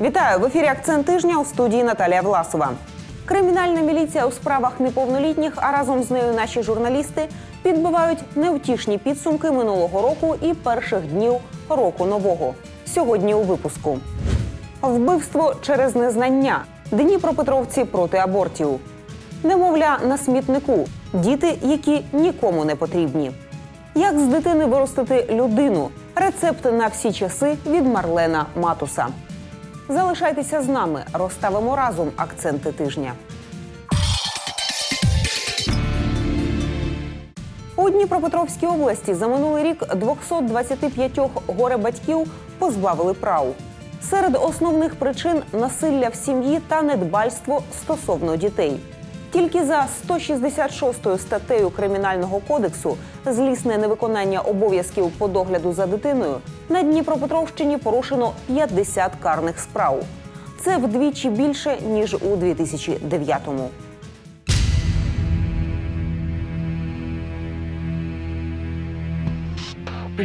Вітаю в ефірі Акцент тижня у студії Наталія Власова. Кримінальна міліція у справах неповнолітніх, а разом з нею наші журналісти підбивають невтішні підсумки минулого року і перших днів року нового. Сьогодні у випуску вбивство через незнання. Дніпропетровці проти абортів. Немовля на смітнику. Діти, які нікому не потрібні. Як з дитини виростити людину? Рецепт на всі часи від Марлена Матуса. Залишайтеся з нами. Розставимо разом акценти тижня. У Дніпропетровській області за минулий рік 225 горе-батьків позбавили прав. Серед основних причин насилля в сім'ї та недбальство стосовно дітей. Тільки за 166 статтею Кримінального кодексу злісне невиконання обов'язків по догляду за дитиною на Дніпропетровщині порушено 50 карних справ. Це вдвічі більше ніж у 2009-му.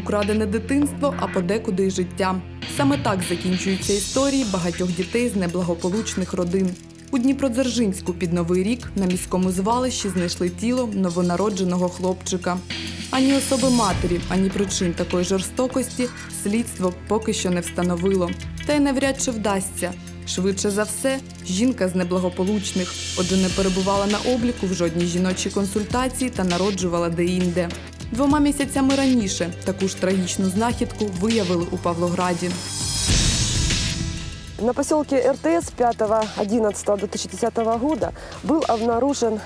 Украдене дитинство, а подекуди й життя. Саме так закінчуються історії багатьох дітей з неблагополучних родин. У Дніпродзержинську під Новий рік на міському звалищі знайшли тіло новонародженого хлопчика. Ані особи матері, ані причин такої жорстокості слідство поки що не встановило. Та й навряд чи вдасться. Швидше за все, жінка з неблагополучних, отже, не перебувала на обліку в жодній жіночій консультації та народжувала деінде. Двома місяцями раніше таку ж трагічну знахідку виявили у Павлограді. На поселке РТС 5.11.2010 года был обнаружен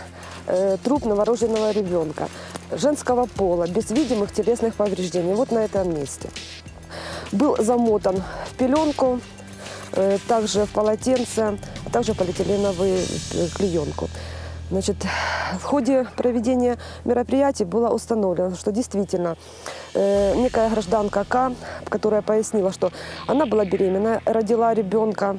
э, труп новорожденного ребенка женского пола, без видимых телесных повреждений, вот на этом месте. Был замотан в пеленку, э, также в полотенце, а также в полиэтиленовую э, клеенку. Значит, в ходе проведения мероприятий было установлено, что действительно э, некая гражданка К, которая пояснила, что она была беременна, родила ребенка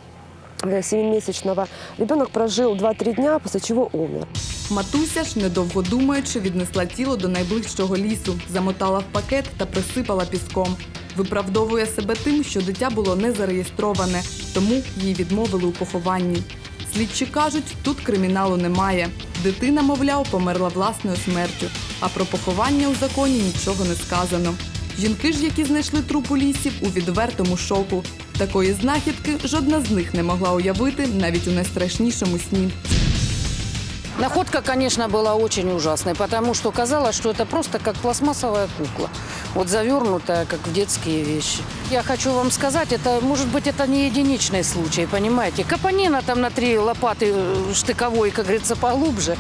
э, 7-месячного. Ребенок прожил 2-3 дня, после чего умер. Матуся ж, недовго думаючи, віднесла тіло до найближчого лісу, замотала в пакет та присипала піском. Виправдовує себе тим, що дитя було не зареєстроване, тому їй відмовили у похованні. Слідчі кажуть, тут криміналу немає. Дитина, мовляв, померла власною смертю. А про поховання у законі нічого не сказано. Жінки ж, які знайшли труп у лісі, у відвертому шоку. Такої знахідки жодна з них не могла уявити навіть у найстрашнішому сні. Находка, конечно, была очень ужасной, потому что казалось, что это просто как пластмассовая кукла, вот завернутая, как в детские вещи. Я хочу вам сказать, это, может быть, это не единичный случай, понимаете. Капанина там на три лопаты э, штыковой, как говорится, поглубже.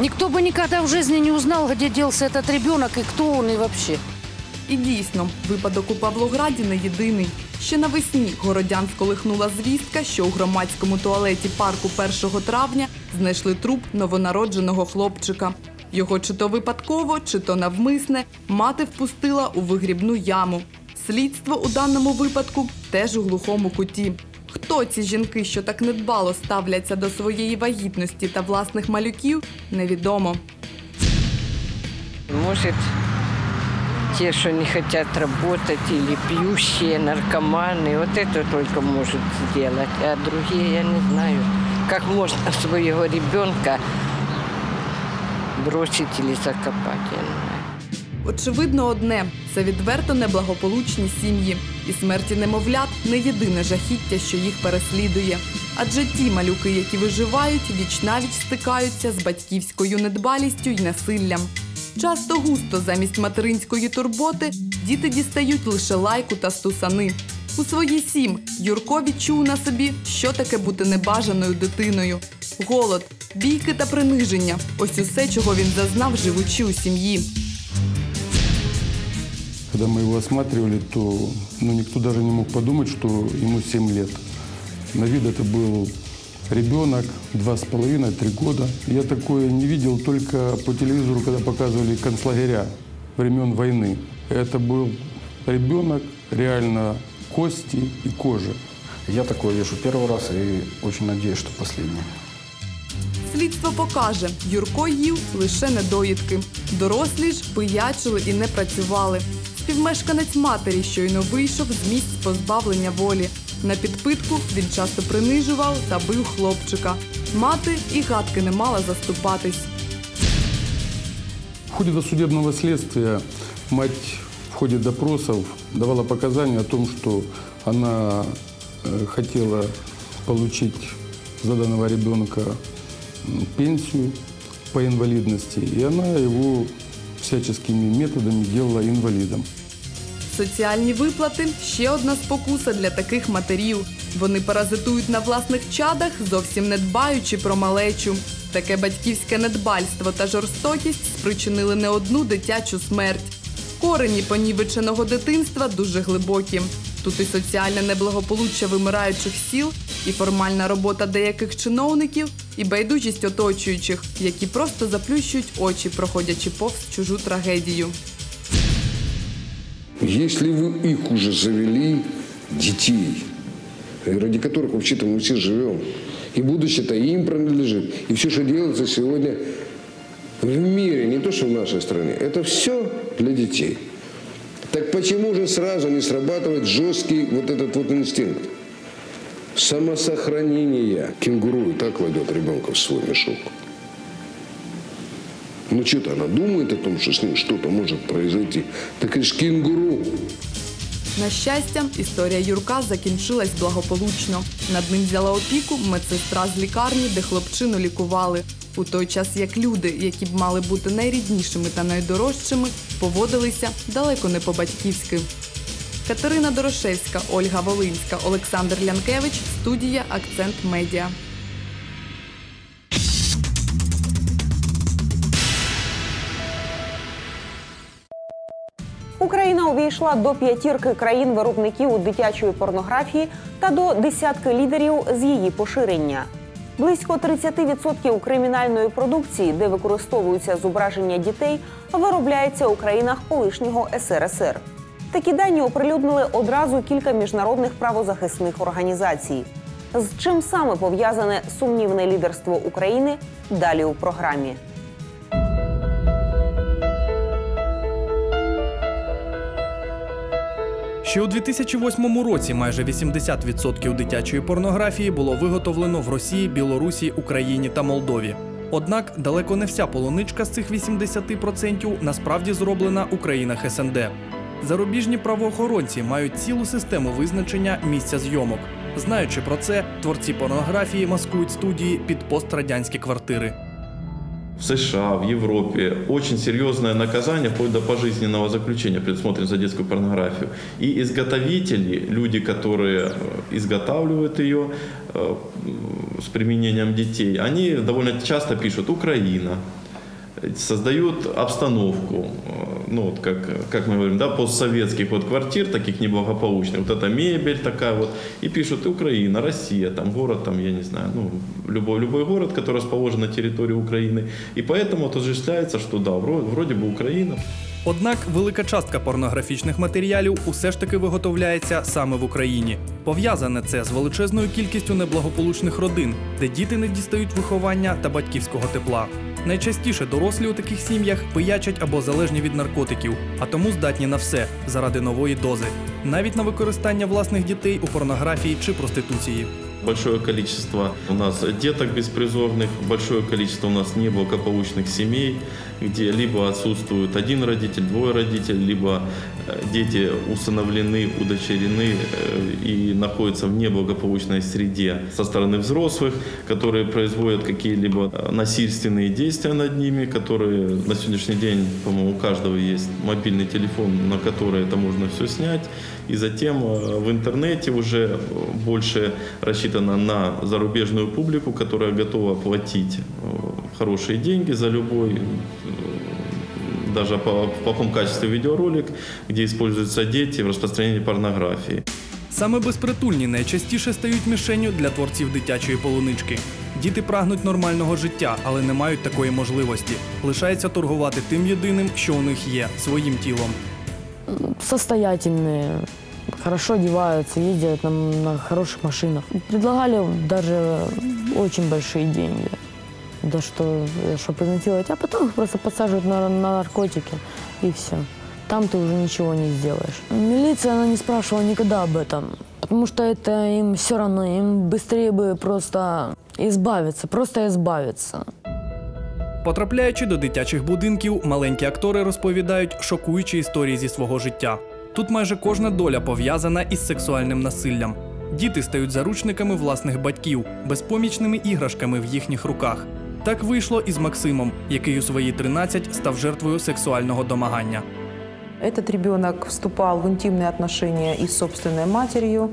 Никто бы никогда в жизни не узнал, где делся этот ребенок и кто он и вообще. І дійсно, випадок у Павлограді не єдиний. Ще навесні городян сколихнула звістка, що у громадському туалеті парку 1 травня знайшли труп новонародженого хлопчика. Його чи то випадково, чи то навмисне мати впустила у вигрібну яму. Слідство у даному випадку теж у глухому куті. Хто ці жінки, що так недбало ставляться до своєї вагітності та власних малюків, невідомо. Может, те, что не хотят работать, или пьющие, наркоманы, вот это только может сделать. А другие я не знаю, как можно своего ребенка бросить или закопать. Очевидно, одне це відверто неблагополучні сім'ї, і смерті немовлят не єдине жахіття, що їх переслідує. Адже ті малюки, які виживають, вічнавіч стикаються з батьківською недбалістю й насиллям. Часто густо замість материнської турботи діти дістають лише лайку та стусани. У свої сім Юрко відчув на собі, що таке бути небажаною дитиною. Голод, бійки та приниження ось усе, чого він зазнав, живучи у сім'ї. Когда мы его осматривали, то ну, никто даже не мог подумать, что ему 7 лет. На вид это был ребенок, два с половиной, три года. Я такое не видел только по телевизору, когда показывали концлагеря времен войны. Это был ребенок, реально кости и кожа. Я такое вижу первый раз и очень надеюсь, что последний. Слідство покаже, Юрко їв лише недоїдки. Дорослі ж пиячили і не працювали. Співмешканець матері щойно вийшов з місць позбавлення волі. На підпитку він часто принижував та бив хлопчика. Мати і гадки не мала заступатись. В ходе досудебного следствия мать в ходе допросов давала показания о том, что она э, хотела получить за данного ребенка пенсию по инвалидности, и она его всяческими методами делала инвалидом. Соціальні виплати ще одна спокуса для таких матерів. Вони паразитують на власних чадах, зовсім не дбаючи про малечу. Таке батьківське недбальство та жорстокість спричинили не одну дитячу смерть. Корені понівеченого дитинства дуже глибокі. Тут і соціальне неблагополуччя вимираючих сіл, і формальна робота деяких чиновників, і байдужість оточуючих, які просто заплющують очі, проходячи повз чужу трагедію. Если вы их уже завели, детей, ради которых вообще-то мы все живем, и будущее-то им принадлежит, и все, что делается сегодня в мире, не то что в нашей стране, это все для детей. Так почему же сразу не срабатывает жесткий вот этот вот инстинкт? Самосохранения. Кенгуру и так кладет ребенка в свой мешок. Ну что-то она думает о том, что с ним что-то может произойти. Так это ж кенгуру. На щастя, історія Юрка закінчилась благополучно. Над ним взяла опіку медсестра з лікарні, де хлопчину лікували. У той час як люди, які б мали бути найріднішими та найдорожчими, поводилися далеко не по-батьківськи. Катерина Дорошевська, Ольга Волинська, Олександр Лянкевич, студія Акцент Медіа. Україна увійшла до п'ятірки країн-виробників дитячої порнографії та до десятки лідерів з її поширення. Близько 30% кримінальної продукції, де використовуються зображення дітей, виробляється у країнах колишнього СРСР. Такі дані оприлюднили одразу кілька міжнародних правозахисних організацій. З чим саме пов'язане сумнівне лідерство України? Далі у програмі. Ще у 2008 році майже 80% дитячої порнографії було виготовлено в Росії, Білорусі, Україні та Молдові. Однак далеко не вся полуничка з цих 80% насправді зроблена у країнах СНД. Зарубіжні правоохоронці мають цілу систему визначення місця зйомок. Знаючи про це, творці порнографії маскують студії під пострадянські квартири. В США, в Европе очень серьезное наказание, вплоть до пожизненного заключения предусмотрено за детскую порнографию. И изготовители, люди, которые э, изготавливают ее э, с применением детей, они довольно часто пишут «Украина», создают обстановку, э, ну вот как, как мы говорим, да, постсоветских вот квартир, таких неблагополучных, вот эта мебель такая вот, и пишут Украина, Россия, там город, там, я не знаю, ну, любой, любой город, который расположен на территории Украины, и поэтому вот осуществляется, что да, вроде, вроде бы Украина, Однак велика частка порнографічних матеріалів усе ж таки виготовляється саме в Україні. Пов'язане це з величезною кількістю неблагополучних родин, де діти не дістають виховання та батьківського тепла. Найчастіше дорослі у таких сім'ях пиячать або залежні від наркотиків, а тому здатні на все заради нової дози, навіть на використання власних дітей у порнографії чи проституції. большое количество у нас деток беспризорных, большое количество у нас неблагополучных семей, где либо отсутствует один родитель, двое родителей, либо э, дети усыновлены, удочерены э, и находятся в неблагополучной среде со стороны взрослых, которые производят какие-либо э, насильственные действия над ними, которые на сегодняшний день, по-моему, у каждого есть мобильный телефон, на который это можно все снять. И затем в интернете уже больше рассчитано на зарубежную публику, которая готова платить хорошие деньги за любой э, даже по, в плохом качестве видеоролик, где используются дети в распространении порнографии. Саме безпритульні найчастіше стають мішенню для творців дитячої полунички. Діти прагнуть нормального життя, але не мають такої можливості. Лишається торгувати тим єдиним, що у них є своїм тілом. состоятельные, хорошо одеваются, ездят на, на хороших машинах. Предлагали даже очень большие деньги, да что, чтобы изнасиловать, а потом их просто подсаживают на, на наркотики и все. Там ты уже ничего не сделаешь. Милиция, она не спрашивала никогда об этом, Потому что это им все равно, им быстрее бы просто избавиться, просто избавиться. Потрапляючи до дитячих будинків, маленькі актори розповідають шокуючі історії зі свого життя. Тут майже кожна доля пов'язана із сексуальним насиллям. Діти стають заручниками власних батьків, безпомічними іграшками в їхніх руках. Так вийшло і з Максимом, який у свої 13 став жертвою сексуального домагання. Этот ребенок вступал в интимные отношения и с собственной матерью,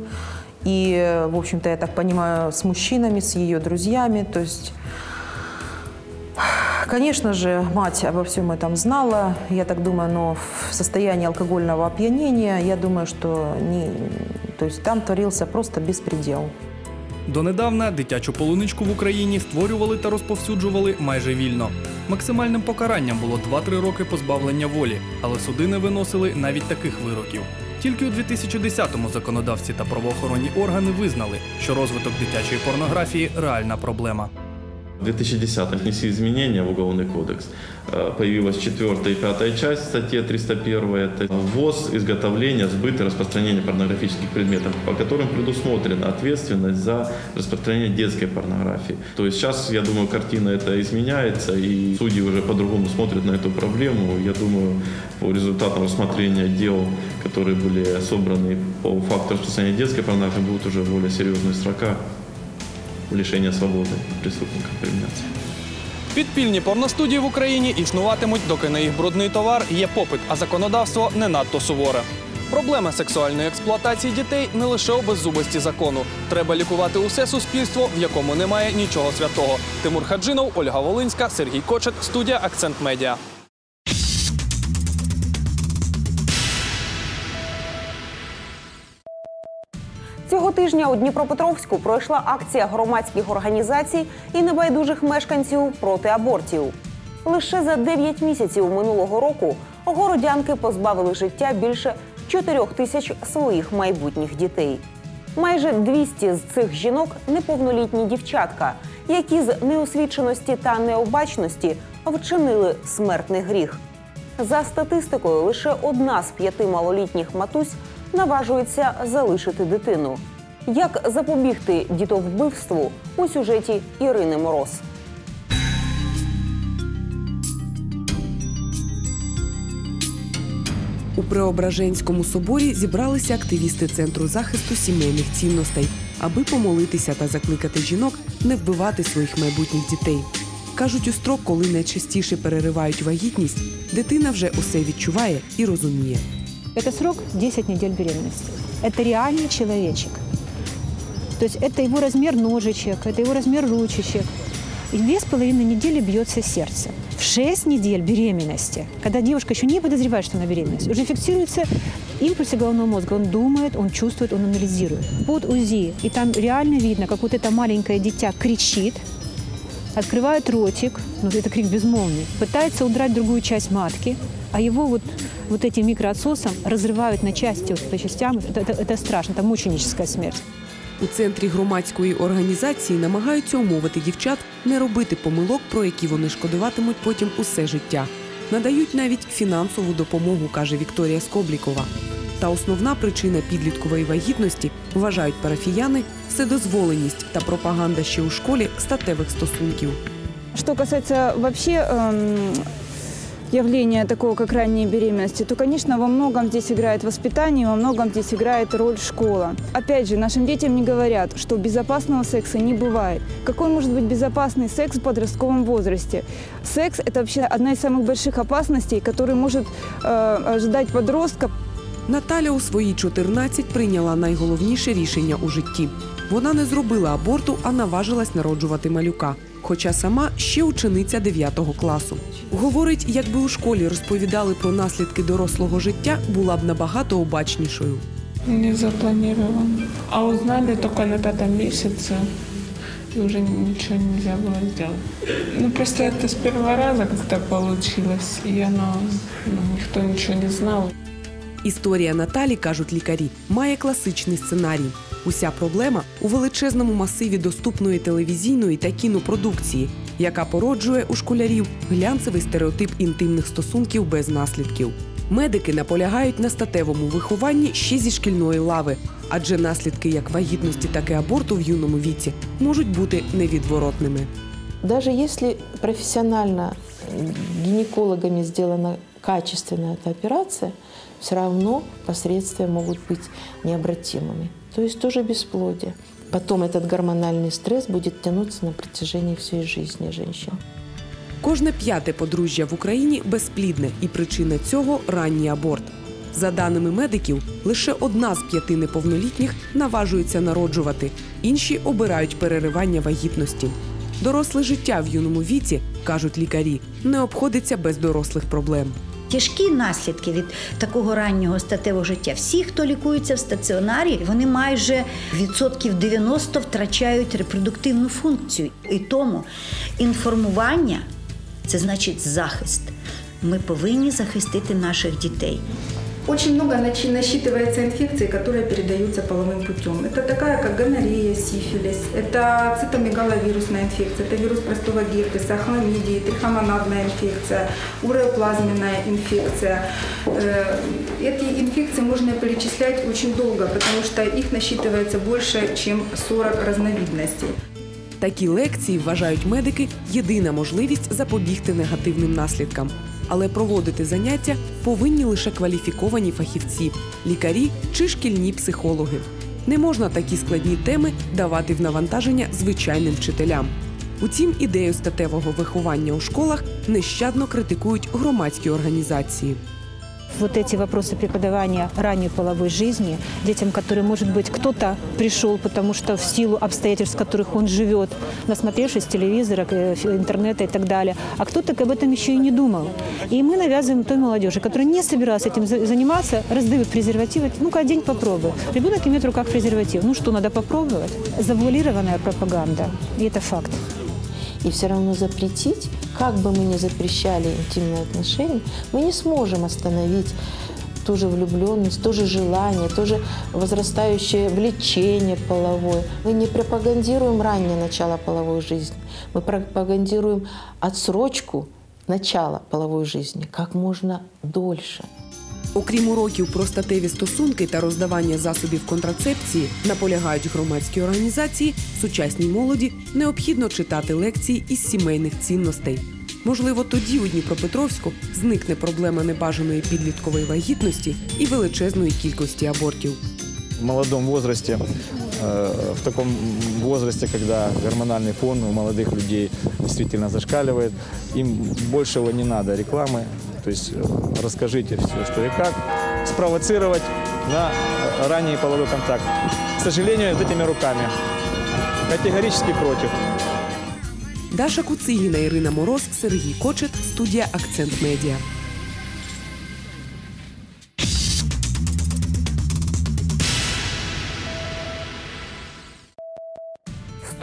и, в общем-то, я так понимаю, с мужчинами, с ее друзьями. То есть, конечно же, мать обо всем этом знала, я так думаю, но в состоянии алкогольного опьянения, я думаю, что не, то есть там творился просто беспредел. Донедавна дитячу полуничку в Україні створювали та розповсюджували майже вільно. Максимальним покаранням було 2-3 роки позбавлення волі, але суди не виносили навіть таких вироків. Тільки у 2010-му законодавці та правоохоронні органи визнали, що розвиток дитячої порнографії реальна проблема. В 2010-м внесли изменения в Уголовный кодекс. Э, Появилась четвертая и пятая часть статьи 301. Это ввоз, изготовление, сбыт и распространение порнографических предметов, по которым предусмотрена ответственность за распространение детской порнографии. То есть сейчас, я думаю, картина эта изменяется, и судьи уже по-другому смотрят на эту проблему. Я думаю, по результатам рассмотрения дел, которые были собраны по факту распространения детской порнографии, будут уже более серьезные срока лишення свободи преступникам применяться. Підпільні порностудії в Україні існуватимуть, доки на їх брудний товар є попит, а законодавство не надто суворе. Проблема сексуальної експлуатації дітей не лише у беззубості закону. Треба лікувати усе суспільство, в якому немає нічого святого. Тимур Хаджинов, Ольга Волинська, Сергій Кочет, студія Акцент Медіа. Цього тижня у Дніпропетровську пройшла акція громадських організацій і небайдужих мешканців проти абортів. Лише за 9 місяців минулого року городянки позбавили життя більше 4 тисяч своїх майбутніх дітей. Майже 200 з цих жінок неповнолітні дівчатка, які з неосвіченості та необачності вчинили смертний гріх. За статистикою, лише одна з п'яти малолітніх матусь наважується залишити дитину. Як запобігти дітовбивству у сюжеті Ірини Мороз? У Преображенському соборі зібралися активісти центру захисту сімейних цінностей, аби помолитися та закликати жінок не вбивати своїх майбутніх дітей. Кажуть, у строк, коли найчастіше переривають вагітність, дитина вже усе відчуває і розуміє. Это срок 10 недель беременности. Это реальный человечек. То есть это его размер ножичек, это его размер ручечек. И две с половиной недели бьется сердце. В 6 недель беременности, когда девушка еще не подозревает, что она беременность, уже фиксируются импульсы головного мозга. Он думает, он чувствует, он анализирует. Под УЗИ, и там реально видно, как вот это маленькое дитя кричит, открывает ротик, ну это крик безмолвный, пытается удрать другую часть матки, а его вот, вот этим микроотсосом разрывают на части, вот по частям. Это, это- это страшно, это мученическая смерть. У центрі громадської організації намагаються умовити дівчат не робити помилок, про які вони шкодуватимуть потім усе життя. Надають навіть фінансову допомогу, каже Вікторія Скоблікова. Та основна причина підліткової вагітності, вважають парафіяни, вседозволеність та пропаганда ще у школі статевих стосунків. Что касается вообще эм, явления такого, как ранняя беременности, то, конечно, во многом здесь играет воспитание, во многом здесь играет роль школа. Опять же, нашим детям не говорят, что безопасного секса не бывает. Какой может быть безопасный секс в подростковом возрасте? Секс – это вообще одна из самых больших опасностей, который может э, ожидать подростка. Наталя у свої 14 прийняла найголовніше рішення у житті. Вона не зробила аборту, а наважилась народжувати малюка. Хоча сама ще учениця 9 класу. Говорить, якби у школі розповідали про наслідки дорослого життя, була б набагато обачнішою. Не запланирован. А узнали только на пятом месяце. И уже ничего нельзя было сделать. Ну, просто это с первого раза как-то получилось. И оно, ну, никто ничего не знал. Історія Наталі, кажуть лікарі, має класичний сценарій. Уся проблема у величезному масиві доступної телевізійної та кінопродукції, яка породжує у школярів глянцевий стереотип інтимних стосунків без наслідків. Медики наполягають на статевому вихованні ще зі шкільної лави, адже наслідки як вагітності, так і аборту в юному віці можуть бути невідворотними. Даже если профессионально м, гинекологами сделана качественная эта операция, все равно последствия могут быть необратимыми. То есть тоже бесплодие. Потом этот гормональный стресс будет тянуться на протяжении всей жизни женщины. Кожне п'яте подружжя в Україні безплідне, і причина цього ранній аборт. За даними медиків, лише одна з п'яти неповнолітніх наважується народжувати, інші обирають переривання вагітності. Доросле життя в юному віці, кажуть лікарі, не обходиться без дорослих проблем. Тяжкі наслідки від такого раннього статевого життя. Всі, хто лікується в стаціонарі, вони майже відсотків 90 втрачають репродуктивну функцію. І тому інформування це значить захист. Ми повинні захистити наших дітей. Очень много начи- насчитывается инфекций, которые передаются половым путем. Это такая, как гонорея, сифилис, это цитомегаловирусная инфекция, это вирус простого герпеса, хламидии, трихомонадная инфекция, уреоплазменная инфекция. Э, Эти инфекции можно перечислять очень долго, потому что их насчитывается больше, чем 40 разновидностей. Такі лекції вважають медики єдина можливість запобігти негативним наслідкам. Але проводити заняття повинні лише кваліфіковані фахівці, лікарі чи шкільні психологи. Не можна такі складні теми давати в навантаження звичайним вчителям. Утім, ідею статевого виховання у школах нещадно критикують громадські організації. Вот эти вопросы преподавания ранней половой жизни детям, которые, может быть, кто-то пришел, потому что в силу обстоятельств, в которых он живет, насмотревшись телевизора, э, интернета и так далее, а кто-то об этом еще и не думал. И мы навязываем той молодежи, которая не собиралась этим за- заниматься, раздают презервативы. Ну-ка, одень попробуй. Ребенок имеет в руках презерватив. Ну что, надо попробовать? Завуалированная пропаганда. И это факт. И все равно запретить, как бы мы ни запрещали интимные отношения, мы не сможем остановить ту же влюбленность, то же желание, то же возрастающее влечение половое. Мы не пропагандируем раннее начало половой жизни, мы пропагандируем отсрочку начала половой жизни как можно дольше. Окрім уроків про статеві стосунки та роздавання засобів контрацепції, наполягають громадські організації, сучасній молоді необхідно читати лекції із сімейних цінностей. Можливо, тоді у Дніпропетровську зникне проблема небажаної підліткової вагітності і величезної кількості абортів. в молодом возрасте, э, в таком возрасте, когда гормональный фон у молодых людей действительно зашкаливает, им большего не надо рекламы, то есть э, расскажите все, что и как, спровоцировать на э, ранний половой контакт. К сожалению, вот этими руками. Категорически против. Даша Куцигіна, Ірина Мороз, Сергій Кочет, студія Акцент Медіа.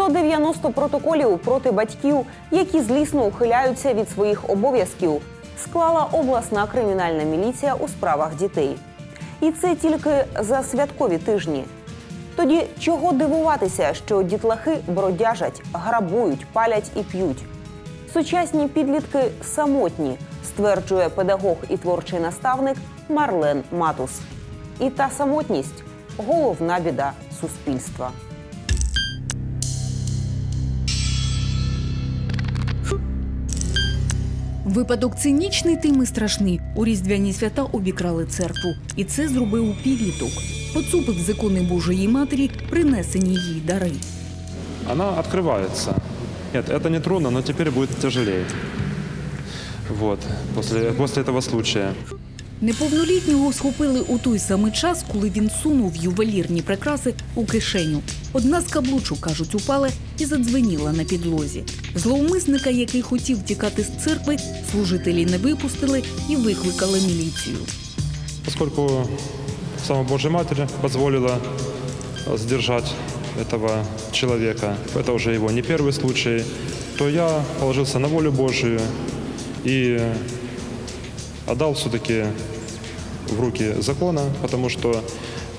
190 протоколів проти батьків, які злісно ухиляються від своїх обов'язків, склала обласна кримінальна міліція у справах дітей. І це тільки за святкові тижні. Тоді чого дивуватися, що дітлахи бродяжать, грабують, палять і п'ють. Сучасні підлітки самотні, стверджує педагог і творчий наставник Марлен Матус. І та самотність головна біда суспільства. Випадок цинічний, тим і страшний. У різдвяні свята обікрали церкву. І це зробив підліток. Поцупив закони Божої матері, принесені їй дари. Она открывается. Нет, это не трудно, но теперь будет тяжелее. Вот, после, после этого случая. Неповнолітнього схопили у той самий час, коли він сунув ювелірні прикраси у кишеню. Одна з каблучок, кажуть, упала і задзвеніла на підлозі. Зловмисника, який хотів тікати з церкви, служителі не випустили і викликали міліцію. Поскольку сама Божья Матерь позволила э, сдержать этого человека, это уже его не первый случай, то я положился на волю Божию и отдал все-таки в руки закона, потому что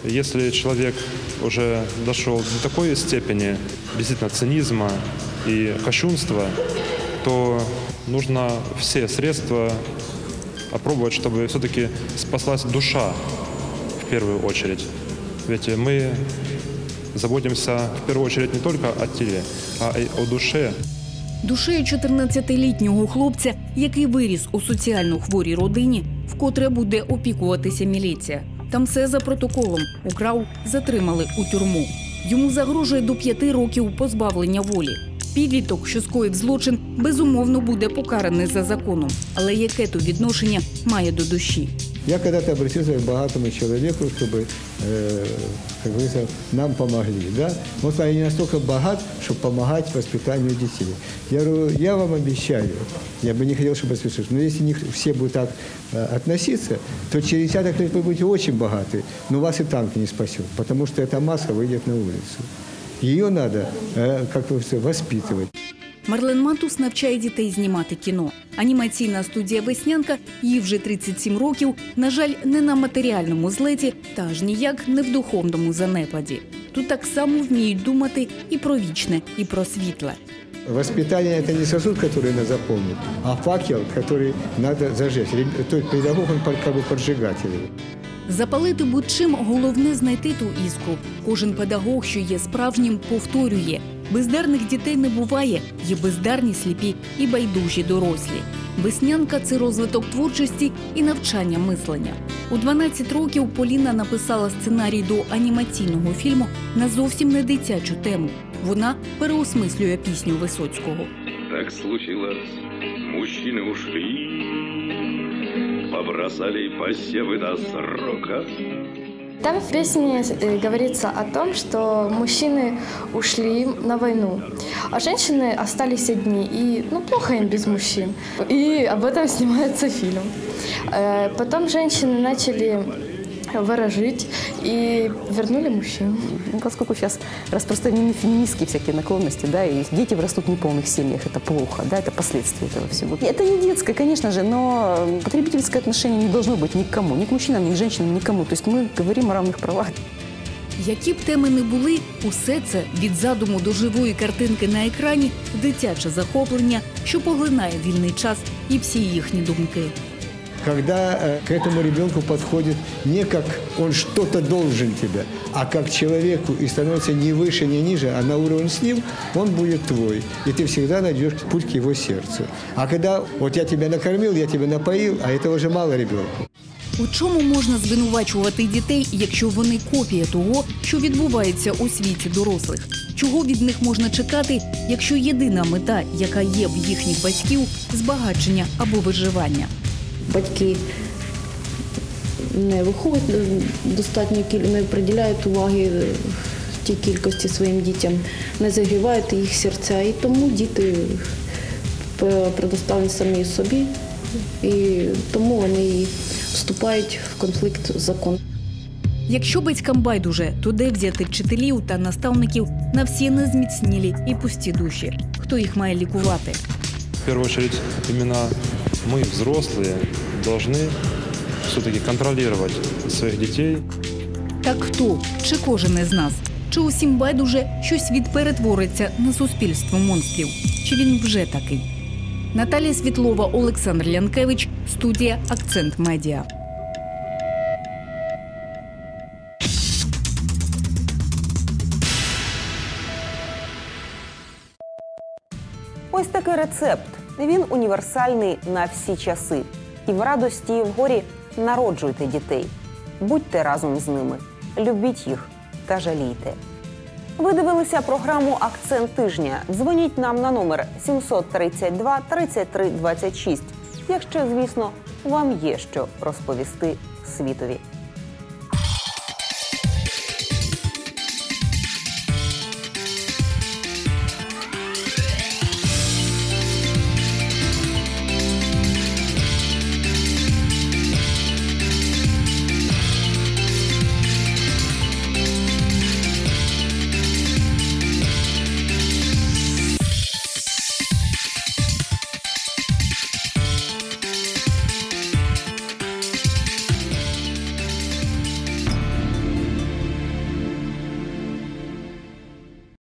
если человек уже дошел до такой степени действительно цинизма и кощунства, то нужно все средства опробовать, чтобы все-таки спаслась душа в первую очередь. Ведь мы заботимся в первую очередь не только о теле, а и о душе. Душею 14-літнього хлопця, який виріс у соціально хворій родині, вкотре буде опікуватися міліція. Там все за протоколом. Украв, затримали у тюрму. Йому загрожує до п'яти років позбавлення волі. Підліток, що скоїв злочин, безумовно буде покараний за законом. Але яке то відношення має до душі? Я коли-то обратился к богатому человеку, чтобы, э, как говорится, нам помогли. Да? Вот я не настолько богат, чтобы помогать воспитанию детей. Я говорю, я вам обещаю, я бы не хотел, чтобы случилось, но если не все будут так э, относиться, то через десяток лет вы будете очень богаты, но вас и танк не спасет, потому что эта масса выйдет на улицу. Ее надо, э, как говорится, воспитывать. Марлен Матус навчає дітей знімати кіно. Анімаційна студія Веснянка, їй вже 37 років, на жаль, не на матеріальному злеті, та аж ніяк не в духовному занепаді. Тут так само вміють думати і про вічне, і про світле. Воспитание – это не сосуд, который надо заполнить, а факел, который надо зажечь. Реб- То есть педагог, он под- как бы поджигатель. Запалити будь-чим головне знайти ту іскру. Кожен педагог, що є справжнім, повторює: бездарних дітей не буває, є бездарні сліпі і байдужі дорослі. Веснянка це розвиток творчості і навчання мислення. У 12 років Поліна написала сценарій до анімаційного фільму на зовсім не дитячу тему. Вона переосмислює пісню Висоцького. Так случилось, мужчины ушли, побросали посевы до срока. Там в песне э, говорится о том, что мужчины ушли на войну, а женщины остались одни, и ну, плохо им без мужчин. И об этом снимается фильм. Э, Потом женщины начали ворожить и вернули мужчин. Ну, Поскольку сейчас распространены феминистские всякие наклонности, да, и дети растут в неполных семьях, это плохо, да, это последствия этого всего. Это не детское, конечно же, но потребительское отношение не должно быть ни к кому, ни к мужчинам, ни к женщинам, никому. То есть мы говорим о равных правах. Які б теми не були, усе це від задуму до живої картинки на екрані дитяче захоплення, що поглинає вільний час і всі їхні думки. Когда э, к этому ребенку подходит не как он что-то должен тебе, а как человеку и становится не выше, не ниже, а на уровень с ним, он будет твой. И ты всегда найдешь путь к его сердцу. А когда вот я тебя накормил, я тебя напоил, а этого же мало ребенку. У чому можна звинувачувати дітей, якщо вони копія того, що відбувається у світі дорослих? Чого від них можна чекати, якщо єдина мета, яка є в їхніх батьків, збагачення або виживання? Батьки не виховують е, достатньо не приділяють уваги е, тій кількості своїм дітям, не загрівають їх серця. І тому діти предоставлені самі собі, і тому вони і вступають в конфлікт з законом. Якщо батькам байдуже, то де взяти вчителів та наставників на всі незміцнілі і пусті душі? Хто їх має лікувати? В первую очередь, именно мы, взрослые, должны все-таки контролировать своих детей. Так хто? Чи кожен із нас? Чи усім байдуже, що світ перетвориться на суспільство монстрів? Чи він вже такий? Наталія Світлова, Олександр Лянкевич, студія Акцент Медіа. Ось такий рецепт. Він універсальний на всі часи. І в радості, і в горі народжуйте дітей. Будьте разом з ними, любіть їх та жалійте. Ви дивилися програму Акцент тижня. Дзвоніть нам на номер 732 33 26, якщо, звісно, вам є що розповісти світові.